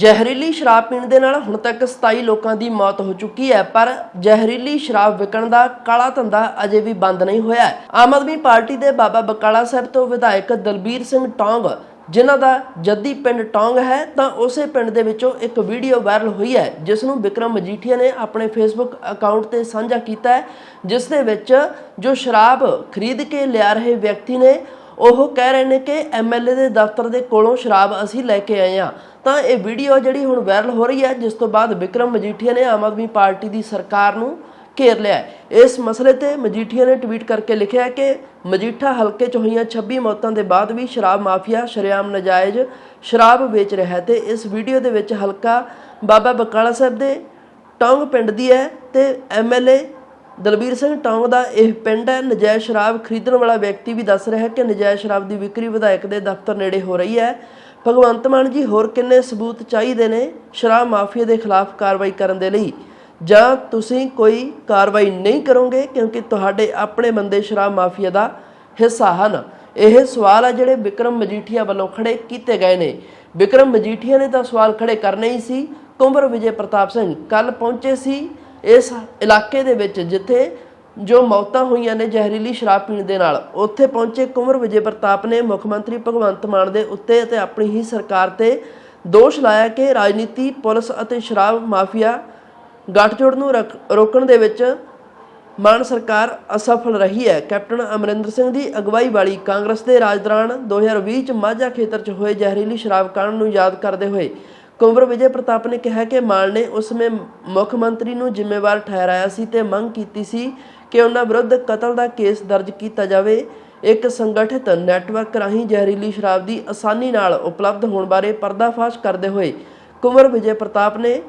ਜ਼ਹਿਰੀਲੀ ਸ਼ਰਾਬ ਪੀਣ ਦੇ ਨਾਲ ਹੁਣ ਤੱਕ 27 ਲੋਕਾਂ ਦੀ ਮੌਤ ਹੋ ਚੁੱਕੀ ਹੈ, ਪਰ ਜ਼ਹਿਰੀਲੀ ਸ਼ਰਾਬ ਵਿਕਣ ਦਾ ਕਾਲਾ ਧੰਦਾ ਅਜੇ ਵੀ ਬੰਦ ਨਹੀਂ ਹੋਇਆ ਹੈ। ਆਮ ਆਦਮੀ ਪਾਰਟੀ ਦੇ ਬਾਬਾ ਬਕਾਲਾ ਸਾਹਿਬ ਤੋਂ ਵਿਧਾਇਕ ਦਲਬੀਰ ਸਿੰਘ ਟੌਂਗ, ਜਿਨ੍ਹਾਂ ਦਾ ਜੱਦੀ ਪਿੰਡ ਟੌਂਗ ਹੈ, ਤਾਂ ਉਸੇ ਪਿੰਡ ਦੇ ਵਿੱਚੋਂ ਇੱਕ ਵੀਡੀਓ ਵਾਇਰਲ ਹੋਈ ਹੈ, ਜਿਸ ਨੂੰ ਵਿਕਰਮ ਮਜੀਠੀਆ ਨੇ ਆਪਣੇ ਫੇਸਬੁੱਕ ਅਕਾਊਂਟ ਤੇ ਸਾਂਝਾ ਕੀਤਾ ਹੈ, ਜਿਸ ਦੇ ਵਿੱਚ ਜੋ ਸ਼ਰਾਬ ਖਰੀਦ ਕੇ ਲਿਆ ਰਹੇ ਵਿਅਕਤੀ ਨੇ ਉਹ ਕਹਿ ਰਹੇ ਨੇ ਕਿ ਐਮਐਲਏ ਦੇ ਦਫ਼ਤਰ ਦੇ ਕੋਲੋਂ ਸ਼ਰਾਬ ਅਸੀਂ ਲੈ ਕੇ ਆਏ ਆ ਤਾਂ ਇਹ ਵੀਡੀਓ ਜਿਹੜੀ ਹੁਣ ਵਾਇਰਲ ਹੋ ਰਹੀ ਹੈ, ਜਿਸ ਤੋਂ ਬਾਅਦ ਵਿਕਰਮ ਮਜੀਠੀਆ ਨੇ ਆਮ ਆਦਮੀ ਪਾਰਟੀ ਦੀ ਸਰਕਾਰ ਨੂੰ ਘੇਰ ਲਿਆ ਇਸ ਮਸਲੇ ਤੇ ਮਜੀਠੀਆ ਨੇ ਟਵੀਟ ਕਰਕੇ ਲਿਖਿਆ ਕਿ ਮਜੀਠਾ ਹਲਕੇ ਚ ਹੋਈਆਂ 26 ਮੌਤਾਂ ਦੇ ਬਾਅਦ ਵੀ ਸ਼ਰਾਬ ਮਾਫੀਆ ਸ਼ਰੇਆਮ ਨਜਾਇਜ਼ ਸ਼ਰਾਬ ਵੇਚ ਰਿਹਾ ਹੈ ਤੇ ਇਸ ਵੀਡੀਓ ਦੇ ਵਿੱਚ ਹਲਕਾ ਬਾਬਾ ਬਕਾਲਾ ਸਾਹਿਬ ਦੇ ਟੌਂਗ ਪਿੰਡ ਦੀ ਹੈ ਤੇ ਐਮਐਲਏ ਦਲਬੀਰ ਸਿੰਘ ਟੌਂਗ ਦਾ ਇਹ ਪਿੰਡ ਹੈ। ਨਜਾਇਜ਼ ਸ਼ਰਾਬ ਖਰੀਦਣ ਵਾਲਾ ਵਿਅਕਤੀ ਵੀ ਦੱਸ ਰਿਹਾ ਹੈ ਕਿ ਨਜਾਇਜ਼ ਸ਼ਰਾਬ ਦੀ ਵਿਕਰੀ ਵਿਧਾਇਕ ਦੇ ਦਫ਼ਤਰ ਨੇੜੇ ਹੋ ਰਹੀ ਹੈ। ਭਗਵੰਤ ਮਾਨ ਜੀ, ਹੋਰ ਕਿੰਨੇ ਸਬੂਤ ਚਾਹੀਦੇ ਨੇ ਸ਼ਰਾਬ ਮਾਫੀਆ ਦੇ ਖਿਲਾਫ ਕਾਰਵਾਈ ਕਰਨ ਦੇ ਲਈ? ਜਾਂ ਤੁਸੀਂ ਕੋਈ ਕਾਰਵਾਈ ਨਹੀਂ ਕਰੋਗੇ ਕਿਉਂਕਿ ਤੁਹਾਡੇ ਆਪਣੇ ਬੰਦੇ ਸ਼ਰਾਬ ਮਾਫੀਆ ਦਾ ਹਿੱਸਾ ਹਨ? ਇਹ ਸਵਾਲ ਆ ਜਿਹੜੇ ਵਿਕਰਮ ਮਜੀਠੀਆ ਵੱਲੋਂ ਖੜੇ ਕੀਤੇ ਗਏ ਨੇ। ਵਿਕਰਮ ਮਜੀਠੀਆ ਨੇ ਤਾਂ ਸਵਾਲ ਖੜੇ ਕਰਨੇ ਹੀ ਸੀ। ਕੁੰਵਰ ਵਿਜੇ ਪ੍ਰਤਾਪ ਸਿੰਘ ਕੱਲ ਪਹੁੰਚੇ ਸੀ। ਇਸ ਇਲਾਕੇ ਦੇ ਵਿੱਚ ਜਿੱਥੇ ਜੋ ਮੌਤਾਂ ਹੋਈਆਂ ਨੇ ਜ਼ਹਿਰੀਲੀ ਸ਼ਰਾਬ ਪੀਣ ਦੇ ਨਾਲ, ਉੱਥੇ ਪਹੁੰਚੇ ਕੁੰਵਰ ਵਿਜੇ ਪ੍ਰਤਾਪ ਨੇ ਮੁੱਖ ਮੰਤਰੀ ਭਗਵੰਤ ਮਾਨ ਦੇ ਉੱਤੇ ਅਤੇ ਆਪਣੀ ਹੀ ਸਰਕਾਰ ਤੇ ਦੋਸ਼ ਲਾਇਆ ਕਿ ਰਾਜਨੀਤੀ, ਪੁਲਿਸ ਅਤੇ ਸ਼ਰਾਬ ਮਾਫੀਆ ਗੱਠਜੋੜ ਨੂੰ ਰੋਕਣ ਦੇ ਵਿੱਚ ਮਾਨ ਸਰਕਾਰ ਅਸਫਲ ਰਹੀ ਹੈ। ਕੈਪਟਨ ਅਮਰਿੰਦਰ ਸਿੰਘ ਦੀ ਅਗਵਾਈ ਵਾਲੀ ਕਾਂਗਰਸ ਦੇ ਰਾਜ ਦੌਰਾਨ 2020 ਚ ਮਾਝਾ ਖੇਤਰ ਚ ਹੋਏ ਜ਼ਹਿਰੀਲੀ ਸ਼ਰਾਬ ਕਾਂਡ ਨੂੰ ਯਾਦ ਕਰਦੇ ਹੋਏ ਕੁੰਵਰ ਵਿਜੇ ਪ੍ਰਤਾਪ ਨੇ ਕਿਹਾ ਕਿ ਮਾਲ ਨੇ ਉਸ ਸਮੇਂ ਮੁੱਖ ਮੰਤਰੀ ਨੂੰ ਜ਼ਿੰਮੇਵਾਰ ਠਹਿਰਾਇਆ ਸੀ ਤੇ ਮੰਗ ਕੀਤੀ ਸੀ ਕਿ ਉਹਨਾਂ ਵਿਰੁੱਧ ਕਤਲ ਦਾ ਕੇਸ ਦਰਜ ਕੀਤਾ ਜਾਵੇ। ਇੱਕ ਸੰਗਠਿਤ ਨੈਟਵਰਕ ਰਾਹੀਂ ਜ਼ਹਿਰੀਲੀ ਸ਼ਰਾਬ ਦੀ ਆਸਾਨੀ ਨਾਲ ਉਪਲਬਧ ਹੋਣ ਬਾਰੇ ਪਰਦਾਫਾਸ਼ ਕਰਦੇ ਹੋਏ ਕੁੰਵਰ ਵਿਜੇ ਪ੍ਰਤਾਪ ਨੇ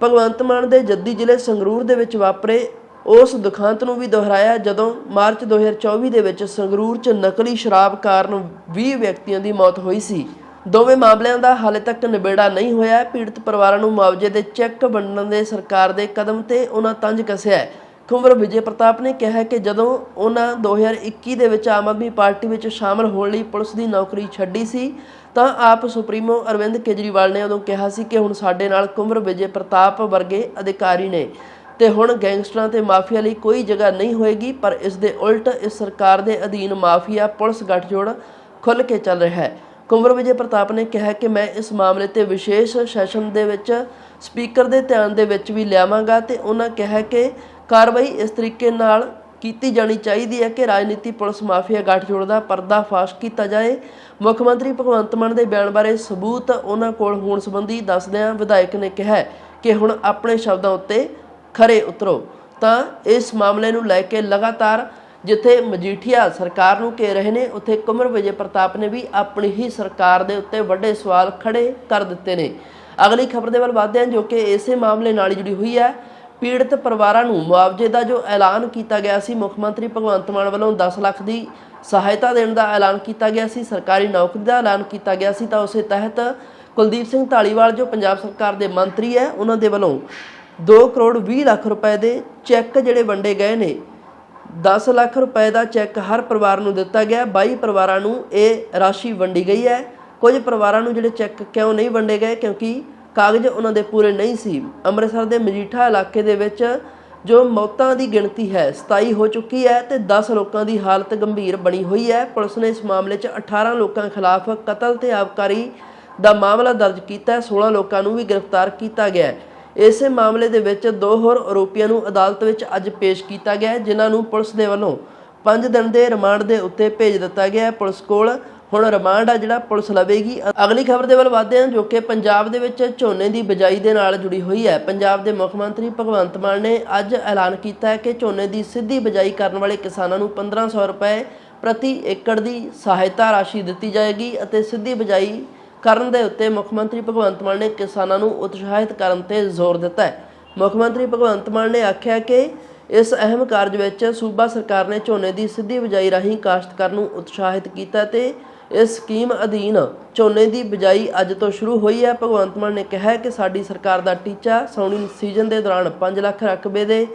ਭਗਵੰਤ ਮਾਨ ਦੇ ਜੱਦੀ ਜ਼ਿਲ੍ਹੇ ਸੰਗਰੂਰ ਦੇ ਵਿੱਚ ਵਾਪਰੇ। ਉਸ ਦੁਖਾਂਤ ਨੂੰ ਵੀ ਦੁਹਰਾਇਆ ਜਦੋਂ ਮਾਰਚ 2024 ਦੇ ਵਿੱਚ ਸੰਗਰੂਰ 'ਚ ਨਕਲੀ ਸ਼ਰਾਬ ਕਾਰਨ 20 ਵਿਅਕਤੀਆਂ ਦੀ ਮੌਤ ਹੋਈ ਸੀ। ਦੋਵੇਂ ਮਾਮਲਿਆਂ ਦਾ ਹਾਲੇ ਤੱਕ ਨਿਬੇੜਾ ਨਹੀਂ ਹੋਇਆ ਹੈ। ਪੀੜਤ ਪਰਿਵਾਰਾਂ ਨੂੰ ਮੁਆਵਜ਼ੇ ਦੇ ਚੈੱਕ ਵੰਡਣ ਦੇ ਸਰਕਾਰ ਦੇ ਕਦਮ ਤੇ ਉਹਨਾਂ ਤੰਜ ਕੱਸਿਆ ਹੈ ਕੁੰਵਰ ਵਿਜੇ ਪ੍ਰਤਾਪ ਨੇ ਕਿਹਾ ਕਿ ਜਦੋਂ ਉਹਨਾਂ 2021 ਦੇ ਵਿੱਚ ਆਮ ਆਦਮੀ ਪਾਰਟੀ ਵਿੱਚ ਸ਼ਾਮਲ ਹੋਣ ਲਈ ਪੁਲਿਸ ਦੀ ਨੌਕਰੀ ਛੱਡੀ ਸੀ, ਤਾਂ ਆਪ ਸੁਪਰੀਮੋ ਅਰਵਿੰਦ ਕੇਜਰੀਵਾਲ ਨੇ ਉਦੋਂ ਕਿਹਾ ਸੀ ਕਿ ਹੁਣ ਸਾਡੇ ਨਾਲ ਕੁੰਵਰ ਵਿਜੇ ਪ੍ਰਤਾਪ ਵਰਗੇ ਅਧਿਕਾਰੀ ਨੇ ਤੇ ਹੁਣ ਗੈਂਗਸਟਰਾਂ ਤੇ ਮਾਫੀਆ ਲਈ ਕੋਈ ਜਗ੍ਹਾ ਨਹੀਂ ਹੋਏਗੀ, ਪਰ ਇਸ ਦੇ ਉਲਟ ਇਸ ਸਰਕਾਰ ਦੇ ਅਧੀਨ ਮਾਫੀਆ ਪੁਲਿਸ ਗੱਠਜੋੜ ਖੁੱਲ੍ਹ ਕੇ ਚੱਲ ਰਿਹਾ ਹੈ ਕੁੰਵਰ ਵਿਜੇ ਪ੍ਰਤਾਪ ਨੇ ਕਿਹਾ ਕਿ ਮੈਂ ਇਸ ਮਾਮਲੇ ਤੇ ਵਿਸ਼ੇਸ਼ ਸੈਸ਼ਨ ਦੇ ਵਿੱਚ ਸਪੀਕਰ ਦੇ ਧਿਆਨ ਦੇ ਵਿੱਚ ਵੀ ਲਿਆਵਾਂਗਾ ਤੇ ਉਹਨਾਂ ਕਿਹਾ ਕਿ ਕਾਰਵਾਈ ਇਸ ਤਰੀਕੇ ਨਾਲ ਕੀਤੀ ਜਾਣੀ ਚਾਹੀਦੀ ਹੈ ਕਿ ਰਾਜਨੀਤੀ, ਪੁਲਿਸ, ਮਾਫੀਆ, ਗੱਠਜੋੜ ਦਾ ਪਰਦਾਫਾਸ਼ ਕੀਤਾ ਜਾਏ। ਮੁੱਖ ਮੰਤਰੀ ਭਗਵੰਤ ਮਾਨ ਦੇ ਬਿਆਨ ਬਾਰੇ ਸਬੂਤ ਉਹਨਾਂ ਕੋਲ ਹੋਣ ਸੰਬੰਧੀ ਦੱਸਦਿਆਂ ਵਿਧਾਇਕ ਨੇ ਕਿਹਾ ਕਿ ਹੁਣ ਆਪਣੇ ਸ਼ਬਦਾਂ ਉੱਤੇ ਖਰੇ ਉਤਰੋ। ਤਾਂ ਇਸ ਮਾਮਲੇ ਨੂੰ ਲੈ ਕੇ ਲਗਾਤਾਰ ਜਿੱਥੇ ਮਜੀਠੀਆ ਸਰਕਾਰ ਨੂੰ ਘੇਰ ਰਹੇ ਨੇ, ਉੱਥੇ ਕੁਮਰ ਵਿਜੇ ਪ੍ਰਤਾਪ ਨੇ ਵੀ ਆਪਣੀ ਹੀ ਸਰਕਾਰ ਦੇ ਉੱਤੇ ਵੱਡੇ ਸਵਾਲ ਖੜੇ ਕਰ ਦਿੱਤੇ ਨੇ। ਅਗਲੀ ਖਬਰ ਦੇ ਵੱਲ ਵਧਦੇ ਹਾਂ, ਜੋ ਕਿ ਇਸੇ ਮਾਮਲੇ ਨਾਲ ਜੁੜੀ ਹੋਈ ਹੈ। ਪੀੜਤ ਪਰਿਵਾਰਾਂ ਨੂੰ ਮੁਆਵਜ਼ੇ ਦਾ ਜੋ ਐਲਾਨ ਕੀਤਾ ਗਿਆ ਸੀ, ਮੁੱਖ ਮੰਤਰੀ ਭਗਵੰਤ ਮਾਨ ਵੱਲੋਂ 10 ਲੱਖ ਦੀ ਸਹਾਇਤਾ ਦੇਣ ਦਾ ਐਲਾਨ ਕੀਤਾ ਗਿਆ ਸੀ, ਸਰਕਾਰੀ ਨੌਕਰੀ ਦਾ ਐਲਾਨ ਕੀਤਾ ਗਿਆ ਸੀ, ਤਾਂ ਉਸੇ ਤਹਿਤ ਕੁਲਦੀਪ ਸਿੰਘ ਢਾਲੀਵਾਲ ਜੋ ਪੰਜਾਬ ਸਰਕਾਰ ਦੇ ਮੰਤਰੀ ਹੈ, ਉਹਨਾਂ ਦੇ ਵੱਲੋਂ 2 ਕਰੋੜ 20 ਲੱਖ ਰੁਪਏ ਦੇ ਚੈੱਕ ਜਿਹੜੇ ਵੰਡੇ ਗਏ ਨੇ। 10 ਲੱਖ ਰੁਪਏ ਦਾ ਚੈੱਕ ਹਰ ਪਰਿਵਾਰ ਨੂੰ ਦਿੱਤਾ ਗਿਆ। 22 ਪਰਿਵਾਰਾਂ ਨੂੰ ਇਹ ਰਾਸ਼ੀ ਵੰਡੀ ਗਈ ਹੈ। ਕੁਝ ਪਰਿਵਾਰਾਂ ਨੂੰ ਜਿਹੜੇ ਚੈੱਕ ਕਿਉਂ ਨਹੀਂ ਵੰਡੇ ਗਏ? ਕਿਉਂਕਿ ਕਾਗਜ਼ ਉਹਨਾਂ ਦੇ ਪੂਰੇ ਨਹੀਂ ਸੀ। ਅੰਮ੍ਰਿਤਸਰ ਦੇ ਮਜੀਠਾ ਇਲਾਕੇ ਦੇ ਵਿੱਚ ਜੋ ਮੌਤਾਂ ਦੀ ਗਿਣਤੀ ਹੈ 27 ਹੋ ਚੁੱਕੀ ਹੈ ਤੇ 10 ਲੋਕਾਂ ਦੀ ਹਾਲਤ ਗੰਭੀਰ ਬਣੀ ਹੋਈ ਹੈ। ਪੁਲਿਸ ਨੇ ਇਸ ਮਾਮਲੇ 'ਚ 18 ਲੋਕਾਂ ਖਿਲਾਫ ਕਤਲ ਤੇ ਆਬਕਾਰੀ ਦਾ ਮਾਮਲਾ ਦਰਜ ਕੀਤਾ ਹੈ। 16 ਲੋਕਾਂ ਨੂੰ ਵੀ ਗ੍ਰਿਫਤਾਰ ਕੀਤਾ ਗਿਆ ਹੈ। ਇਸੇ ਮਾਮਲੇ ਦੇ ਵਿੱਚ ਦੋ ਹੋਰ ਆਰੋਪੀਆਂ ਨੂੰ ਅਦਾਲਤ ਵਿੱਚ ਅੱਜ ਪੇਸ਼ ਕੀਤਾ ਗਿਆ ਜਿਨ੍ਹਾਂ ਨੂੰ ਪੁਲਿਸ ਦੇ ਵੱਲੋਂ 5 ਦਿਨ ਦੇ ਰਿਮਾਂਡ ਦੇ ਉੱਤੇ ਭੇਜ ਦਿੱਤਾ ਗਿਆ ਪੁਲਿਸ ਕੋਲ ਹੁਣ ਰਿਮਾਂਡ ਆ ਜਿਹੜਾ ਪੁਲਿਸ ਲਵੇਗੀ। ਅਗਲੀ ਖਬਰ ਦੇ ਵੱਲ ਵਧਦੇ ਹਾਂ, ਜੋ ਕਿ ਪੰਜਾਬ ਦੇ ਵਿੱਚ ਝੋਨੇ ਦੀ ਬਿਜਾਈ ਦੇ ਨਾਲ ਜੁੜੀ ਹੋਈ ਹੈ। ਪੰਜਾਬ ਦੇ ਮੁੱਖ ਮੰਤਰੀ ਭਗਵੰਤ ਮਾਨ ਨੇ ਅੱਜ ਐਲਾਨ ਕੀਤਾ ਹੈ ਕਿ ਝੋਨੇ ਦੀ ਸਿੱਧੀ ਬਿਜਾਈ ਕਰਨ ਵਾਲੇ ਕਿਸਾਨਾਂ ਨੂੰ 1500 ਰੁਪਏ ਪ੍ਰਤੀ ਏਕੜ ਦੀ ਸਹਾਇਤਾ ਰਾਸ਼ੀ ਦਿੱਤੀ ਜਾਏਗੀ ਅਤੇ ਸਿੱਧੀ ਬਿਜਾਈ ਕਰਨ ਦੇ ਉੱਤੇ ਮੁੱਖ ਮੰਤਰੀ ਭਗਵੰਤ ਮਾਨ ਨੇ ਕਿਸਾਨਾਂ ਨੂੰ ਉਤਸ਼ਾਹਿਤ ਕਰਨ ਤੇ ਜ਼ੋਰ ਦਿੱਤਾ ਹੈ। ਮੁੱਖ ਮੰਤਰੀ ਭਗਵੰਤ ਮਾਨ ਨੇ ਆਖਿਆ ਕਿ ਇਸ ਅਹਿਮ ਕਾਰਜ ਵਿੱਚ ਸੂਬਾ ਸਰਕਾਰ ਨੇ ਝੋਨੇ ਦੀ ਸਿੱਧੀ ਬਿਜਾਈ ਰਾਹੀਂ ਕਾਸ਼ਤਕਾਰ ਨੂੰ ਉਤਸ਼ਾਹਿਤ ਕੀਤਾ ਤੇ ਇਸ ਸਕੀਮ ਅਧੀਨ ਝੋਨੇ ਦੀ ਬਿਜਾਈ ਅੱਜ ਤੋਂ ਸ਼ੁਰੂ ਹੋਈ ਹੈ। ਭਗਵੰਤ ਮਾਨ ਨੇ ਕਿਹਾ ਕਿ ਸਾਡੀ ਸਰਕਾਰ ਦਾ ਟੀਚਾ ਸਾਉਣੀ ਸੀਜ਼ਨ ਦੇ ਦੌਰਾਨ 5 ਲੱਖ ਰਕਬੇ ਦੇ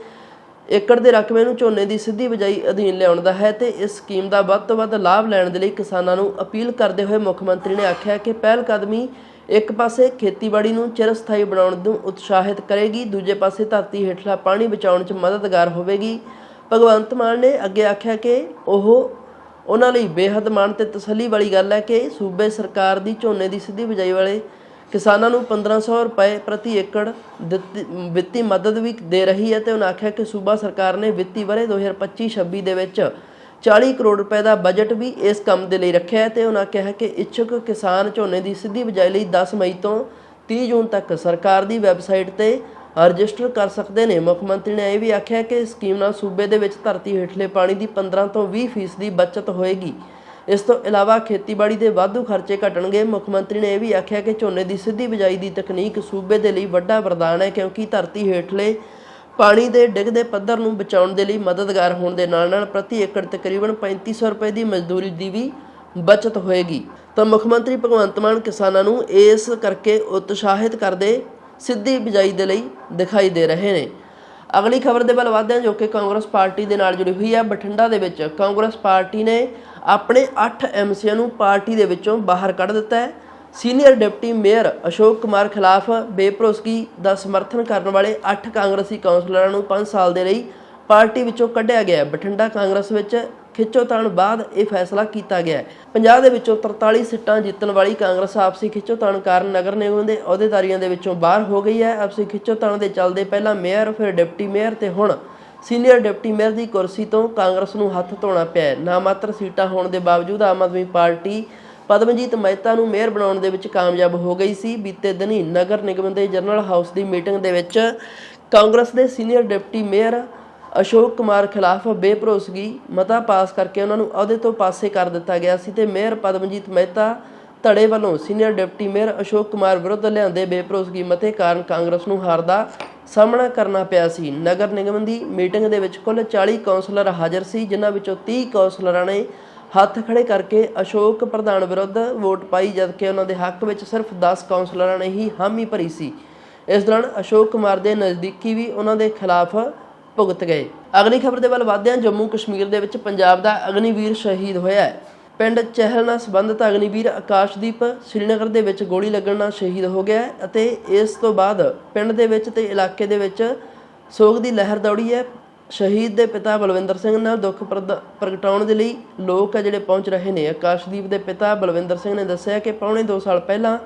ਏਕੜ ਦੇ ਰਕਬੇ ਨੂੰ ਝੋਨੇ ਦੀ ਸਿੱਧੀ ਬਿਜਾਈ ਅਧੀਨ ਲਿਆਉਣ ਦਾ ਹੈ ਤੇ ਇਸ ਸਕੀਮ ਦਾ ਵੱਧ ਤੋਂ ਵੱਧ ਲਾਭ ਲੈਣ ਦੇ ਲਈ ਕਿਸਾਨਾਂ ਨੂੰ ਅਪੀਲ ਕਰਦੇ ਹੋਏ ਮੁੱਖ ਮੰਤਰੀ ਨੇ ਆਖਿਆ ਕਿ ਪਹਿਲ ਕਦਮੀ ਇੱਕ ਪਾਸੇ ਖੇਤੀਬਾੜੀ ਨੂੰ ਚਿਰਸਥਾਈ ਬਣਾਉਣ ਨੂੰ ਉਤਸ਼ਾਹਿਤ ਕਰੇਗੀ, ਦੂਜੇ ਪਾਸੇ ਧਰਤੀ ਹੇਠਲਾ ਪਾਣੀ ਬਚਾਉਣ 'ਚ ਮਦਦਗਾਰ ਹੋਵੇਗੀ। ਭਗਵੰਤ ਮਾਨ ਨੇ ਅੱਗੇ ਆਖਿਆ ਕਿ ਉਹ ਉਹਨਾਂ ਲਈ ਬੇਹੱਦ ਮਾਣ ਤੇ ਤਸੱਲੀ ਵਾਲੀ ਗੱਲ ਹੈ ਕਿ ਸੂਬੇ ਸਰਕਾਰ ਦੀ ਝੋਨੇ ਦੀ ਸਿੱਧੀ ਬਿਜਾਈ ਵਾਲੇ ਕਿਸਾਨਾਂ ਨੂੰ 1500 ਰੁਪਏ ਪ੍ਰਤੀ ਏਕੜ ਦਿੱਤੀ- ਵਿੱਤੀ ਮਦਦ ਵੀ ਦੇ ਰਹੀ ਹੈ ਤੇ ਉਹਨਾਂ ਆਖਿਆ ਕਿ ਸੂਬਾ ਸਰਕਾਰ ਨੇ ਵਿੱਤੀ ਵਰੇ 2025-26 ਦੇ ਵਿੱਚ 40 ਕਰੋੜ ਰੁਪਏ ਦਾ ਬਜਟ ਵੀ ਇਸ ਕੰਮ ਦੇ ਲਈ ਰੱਖਿਆ ਹੈ ਤੇ ਉਹਨਾਂ ਕਿਹਾ ਕਿ ਇੱਛੁਕ ਕਿਸਾਨ ਝੋਨੇ ਦੀ ਸਿੱਧੀ ਬਿਜਾਈ ਲਈ 10 ਮਈ ਤੋਂ 30 ਜੂਨ ਤੱਕ ਸਰਕਾਰ ਦੀ ਵੈਬਸਾਈਟ ਤੇ ਰਜਿਸਟਰ ਕਰ ਸਕਦੇ ਨੇ। ਮੁੱਖ ਮੰਤਰੀ ਨੇ ਇਹ ਵੀ ਆਖਿਆ ਕਿ ਇਸ ਸਕੀਮ ਨਾਲ ਸੂਬੇ ਦੇ ਵਿੱਚ ਧਰਤੀ ਹੇਠਲੇ ਪਾਣੀ ਦੀ 15 ਤੋਂ 20 ਫੀਸਦੀ ਦੀ ਬਚਤ ਹੋਏਗੀ। ਇਸ ਤੋਂ ਇਲਾਵਾ ਖੇਤੀਬਾੜੀ ਦੇ ਵਾਧੂ ਖਰਚੇ ਘਟਣਗੇ। ਮੁੱਖ ਮੰਤਰੀ ਨੇ ਇਹ ਵੀ ਆਖਿਆ ਕਿ ਝੋਨੇ ਦੀ ਸਿੱਧੀ ਬਿਜਾਈ ਦੀ ਤਕਨੀਕ ਸੂਬੇ ਦੇ ਲਈ ਵੱਡਾ ਵਰਦਾਨ ਹੈ ਕਿਉਂਕਿ ਧਰਤੀ ਹੇਠਲੇ ਪਾਣੀ ਦੇ ਡਿੱਗਦੇ ਪੱਧਰ ਨੂੰ ਬਚਾਉਣ ਦੇ ਲਈ ਮਦਦਗਾਰ ਹੋਣ ਦੇ ਨਾਲ ਨਾਲ ਪ੍ਰਤੀ ਏਕੜ ਤਕਰੀਬਨ 3500 ਰੁਪਏ ਦੀ ਮਜ਼ਦੂਰੀ ਦੀ ਵੀ ਬਚਤ ਹੋਏਗੀ। ਤਾਂ ਮੁੱਖ ਮੰਤਰੀ ਭਗਵੰਤ ਮਾਨ ਕਿਸਾਨਾਂ ਨੂੰ ਇਸ ਕਰਕੇ ਉਤਸ਼ਾਹਿਤ ਕਰਦੇ ਸਿੱਧੀ ਬਿਜਾਈ ਦੇ ਲਈ ਦਿਖਾਈ ਦੇ ਰਹੇ ਨੇ। ਅਗਲੀ ਖਬਰ ਦੇ ਵੱਲ ਵਧਦੇ ਹਾਂ ਜੋ ਕਿ ਕਾਂਗਰਸ ਪਾਰਟੀ ਦੇ ਨਾਲ ਜੁੜੀ ਹੋਈ ਹੈ। ਬਠਿੰਡਾ ਦੇ ਵਿੱਚ ਕਾਂਗਰਸ ਪਾਰਟੀ ਨੇ ਆਪਣੇ 8 ਐਮਸੀਆਂ ਨੂੰ ਪਾਰਟੀ ਦੇ ਵਿੱਚੋਂ ਬਾਹਰ ਕੱਢ ਦਿੱਤਾ ਹੈ। Senior deputy mayor Ashok Kumar ਖਿਲਾਫ ਬੇਪਰੋਸਗੀ ਦਾ ਸਮਰਥਨ ਕਰਨ ਵਾਲੇ 8 ਕਾਂਗਰਸੀ ਕਾਉਂਸਲਰਾਂ ਨੂੰ 5 ਸਾਲ ਦੇ ਲਈ ਪਾਰਟੀ ਵਿੱਚੋਂ ਕੱਢਿਆ ਗਿਆ। ਬਠਿੰਡਾ ਕਾਂਗਰਸ ਵਿੱਚ ਖਿੱਚੋਤਾਣ ਬਾਅਦ ਇਹ ਫੈਸਲਾ ਕੀਤਾ ਗਿਆ। ਹੈ 50 ਦੇ ਵਿੱਚੋਂ 43 ਸੀਟਾਂ ਜਿੱਤਣ ਵਾਲੀ ਕਾਂਗਰਸ ਆਪਸੀ ਖਿੱਚੋਤਾਣ ਕਾਰਨ ਨਗਰ ਨਿਗਮ ਦੇ ਅਹੁਦੇਦਾਰੀਆਂ ਦੇ ਵਿੱਚੋਂ ਬਾਹਰ ਹੋ ਗਈ ਹੈ। ਆਪਸੀ ਖਿੱਚੋਤਾਣ ਦੇ ਚੱਲਦੇ ਪਹਿਲਾਂ ਮੇਅਰ, ਫਿਰ ਡਿਪਟੀ ਮੇਅਰ ਤੇ ਹੁਣ ਸੀਨੀਅਰ ਡਿਪਟੀ ਮੇਅਰ ਦੀ ਕੁਰਸੀ ਤੋਂ ਕਾਂਗਰਸ ਨੂੰ ਹੱਥ ਧੋਣਾ ਪਿਆ ਹੈ। ਨਾਮਾਤਰ ਸੀਟਾਂ ਹੋਣ ਦੇ ਬਾਵਜੂਦ ਆਮ ਆਦਮੀ ਪਾਰਟੀ ਪਦਮਜੀਤ ਮਹਿਤਾ ਨੂੰ ਮੇਅਰ ਬਣਾਉਣ ਦੇ ਵਿੱਚ ਕਾਮਯਾਬ ਹੋ ਗਈ ਸੀ। ਬੀਤੇ ਦਿਨੀ ਨਗਰ ਨਿਗਮ ਦੇ ਜਨਰਲ ਹਾਊਸ ਦੀ ਮੀਟਿੰਗ ਦੇ ਵਿੱਚ ਕਾਂਗਰਸ ਦੇ senior deputy mayor Ashok Kumar ਖਿਲਾਫ ਬੇਭਰੋਸਗੀ ਮਤਾ ਪਾਸ ਕਰਕੇ ਉਹਨਾਂ ਨੂੰ ਅਹੁਦੇ ਤੋਂ ਪਾਸੇ ਕਰ ਦਿੱਤਾ ਗਿਆ ਸੀ ਤੇ ਮੇਅਰ ਪਦਮਜੀਤ ਮਹਿਤਾ ਧੜੇ ਵੱਲੋਂ senior deputy mayor Ashok Kumar ਵਿਰੁੱਧ ਲਿਆਂਦੇ ਬੇਭਰੋਸਗੀ ਮਤੇ ਕਾਰਨ ਕਾਂਗਰਸ ਨੂੰ ਹਾਰ ਦਾ ਸਾਹਮਣਾ ਕਰਨਾ ਪਿਆ ਸੀ। ਨਗਰ ਨਿਗਮ ਦੀ ਮੀਟਿੰਗ ਦੇ ਵਿੱਚ ਕੁੱਲ 40 ਕੌਂਸਲਰ ਹਾਜ਼ਰ ਸੀ, ਜਿਨ੍ਹਾਂ ਵਿੱਚੋਂ 30 ਕੌਂਸਲਰਾਂ ਨੇ ਹੱਥ ਖੜੇ ਕਰਕੇ ਅਸ਼ੋਕ ਪ੍ਰਧਾਨ ਵਿਰੁੱਧ ਵੋਟ ਪਾਈ, ਜਦਕਿ ਉਹਨਾਂ ਦੇ ਹੱਕ ਵਿੱਚ ਸਿਰਫ 10 ਕੌਂਸਲਰਾਂ ਨੇ ਹੀ ਹਾਮੀ ਭਰੀ ਸੀ। ਇਸ ਦੌਰਾਨ ਅਸ਼ੋਕ ਕੁਮਾਰ ਦੇ ਨਜ਼ਦੀਕੀ ਵੀ ਉਹਨਾਂ ਦੇ ਖਿਲਾਫ ਭੁਗਤ ਗਏ। ਅਗਲੀ ਖਬਰ ਦੇ ਵੱਲ ਵਧਦੇ ਹਾਂ ਜੰਮੂ ਕਸ਼ਮੀਰ ਦੇ ਵਿੱਚ ਪੰਜਾਬ ਦਾ ਅਗਨੀਵੀਰ ਸ਼ਹੀਦ ਹੋਇਆ ਹੈ। ਪਿੰਡ ਚਹਿਲ ਨਾਲ ਸੰਬੰਧਿਤ ਅਗਨੀਵੀਰ ਆਕਾਸ਼ਦੀਪ ਸ੍ਰੀਨਗਰ ਦੇ ਵਿੱਚ ਗੋਲੀ ਲੱਗਣ ਨਾਲ ਸ਼ਹੀਦ ਹੋ ਗਿਆ ਅਤੇ ਇਸ ਤੋਂ ਬਾਅਦ ਪਿੰਡ ਦੇ ਵਿੱਚ ਤੇ ਇਲਾਕੇ ਦੇ ਵਿੱਚ ਸੋਗ ਦੀ ਲਹਿਰ ਦੌੜੀ ਹੈ। ਸ਼ਹੀਦ ਦੇ ਪਿਤਾ ਬਲਵਿੰਦਰ ਸਿੰਘ ਨਾਲ ਦੁੱਖ ਪ੍ਰਦ- ਪ੍ਰਗਟਾਉਣ ਦੇ ਲਈ ਲੋਕ ਆ ਜਿਹੜੇ ਪਹੁੰਚ ਰਹੇ ਨੇ। ਆਕਾਸ਼ਦੀਪ ਦੇ ਪਿਤਾ ਬਲਵਿੰਦਰ ਸਿੰਘ ਨੇ ਦੱਸਿਆ ਕਿ ਪੌਣੇ 2 ਸਾਲ ਪਹਿਲਾਂ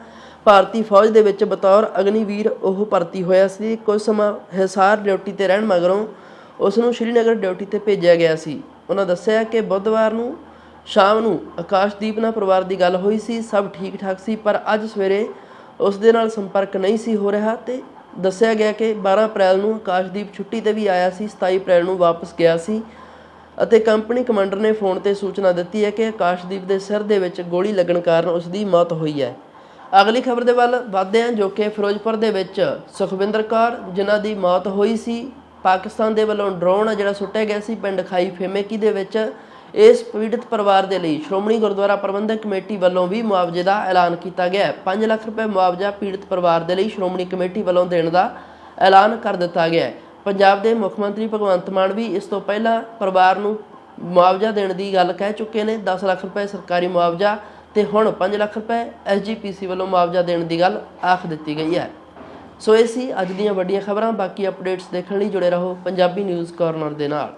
ਭਾਰਤੀ ਫੌਜ ਦੇ ਵਿੱਚ ਬਤੌਰ ਅਗਨੀਵੀਰ ਉਹ ਭਰਤੀ ਹੋਇਆ ਸੀ। ਕੁਝ ਸਮਾਂ ਹਿਸਾਰ ਡਿਊਟੀ ਤੇ ਰਹਿਣ ਮਗਰੋਂ ਉਸ ਨੂੰ ਸ਼੍ਰੀਨਗਰ ਡਿਊਟੀ ਤੇ ਭੇਜਿਆ ਗਿਆ ਸੀ। ਉਹਨਾਂ ਦੱਸਿਆ ਕਿ ਬੁੱਧਵਾਰ ਨੂੰ ਸ਼ਾਮ ਨੂੰ ਆਕਾਸ਼ਦੀਪ ਨਾਲ ਪਰਿਵਾਰ ਦੀ ਗੱਲ ਹੋਈ ਸੀ। ਸਭ ਠੀਕ ਠਾਕ ਸੀ, ਪਰ ਅੱਜ ਸਵੇਰੇ ਉਸ ਦੇ ਨਾਲ ਸੰਪਰਕ ਨਹੀਂ ਸੀ ਹੋ ਰਿਹਾ ਤੇ ਦੱਸਿਆ ਗਿਆ ਕਿ 12 ਅਪ੍ਰੈਲ ਨੂੰ ਆਕਾਸ਼ਦੀਪ ਛੁੱਟੀ ਤੇ ਵੀ ਆਇਆ ਸੀ 27 ਅਪ੍ਰੈਲ ਨੂੰ ਵਾਪਸ ਗਿਆ ਸੀ ਅਤੇ ਕੰਪਨੀ ਕਮਾਂਡਰ ਨੇ ਫੋਨ ਤੇ ਸੂਚਨਾ ਦਿੱਤੀ ਹੈ ਕਿ ਆਕਾਸ਼ਦੀਪ ਦੇ ਸਿਰ ਦੇ ਵਿੱਚ ਗੋਲੀ ਲੱਗਣ ਕਾਰਨ ਉਸ ਦੀ ਮੌਤ ਹੋਈ ਹੈ। ਅਗਲੀ ਖਬਰ ਦੇ ਵੱਲ ਵਧਦੇ ਹਾਂ, ਜੋ ਕਿ ਫਿਰੋਜ਼ਪੁਰ ਦੇ ਵਿੱਚ ਸੁਖਵਿੰਦਰ ਕੌਰ, ਜਿਨ੍ਹਾਂ ਦੀ ਮੌਤ ਹੋਈ ਸੀ, ਪਾਕਿਸਤਾਨ ਦੇ ਵੱਲੋਂ ਡਰੋਨ ਆ ਜਿਹੜਾ ਸੁੱਟਿਆ ਗਿਆ ਸੀ ਪਿੰਡ ਖਾਈ ਫੇਮੇਕੀ ਦੇ ਵਿੱਚ, ਇਸ ਪੀੜਤ ਪਰਿਵਾਰ ਦੇ ਲਈ ਸ਼੍ਰੋਮਣੀ ਗੁਰਦੁਆਰਾ ਪ੍ਰਬੰਧਕ ਕਮੇਟੀ ਵੱਲੋਂ ਵੀ ਮੁਆਵਜ਼ੇ ਦਾ ਐਲਾਨ ਕੀਤਾ ਗਿਆ ਹੈ। 5 ਲੱਖ ਰੁਪਏ ਮੁਆਵਜ਼ਾ ਪੀੜਤ ਪਰਿਵਾਰ ਦੇ ਲਈ ਸ਼੍ਰੋਮਣੀ ਕਮੇਟੀ ਵੱਲੋਂ ਦੇਣ ਦਾ ਐਲਾਨ ਕਰ ਦਿੱਤਾ ਗਿਆ ਹੈ। ਪੰਜਾਬ ਦੇ ਮੁੱਖ ਮੰਤਰੀ ਭਗਵੰਤ ਮਾਨ ਵੀ ਇਸ ਤੋਂ ਪਹਿਲਾਂ ਪਰਿਵਾਰ ਨੂੰ ਮੁਆਵਜ਼ਾ ਦੇਣ ਦੀ ਗੱਲ ਕਹਿ ਚੁੱਕੇ ਨੇ। 10 ਲੱਖ ਰੁਪਏ ਸਰਕਾਰੀ ਮੁਆਵਜ਼ਾ ਤੇ ਹੁਣ 5 ਲੱਖ ਰੁਪਏ ਐਸਜੀਪੀਸੀ ਵੱਲੋਂ ਮੁਆਵਜ਼ਾ ਦੇਣ ਦੀ ਗੱਲ ਆਖ ਦਿੱਤੀ ਗਈ ਹੈ। ਸੋ ਇਹ ਸੀ ਅੱਜ ਦੀਆਂ ਵੱਡੀਆਂ ਖਬਰਾਂ। ਬਾਕੀ ਅਪਡੇਟਸ ਦੇਖਣ ਲਈ ਜੁੜੇ ਰਹੋ ਪੰਜਾਬੀ ਨਿਊਜ਼ ਕਾਰਨਰ ਦੇ ਨਾਲ।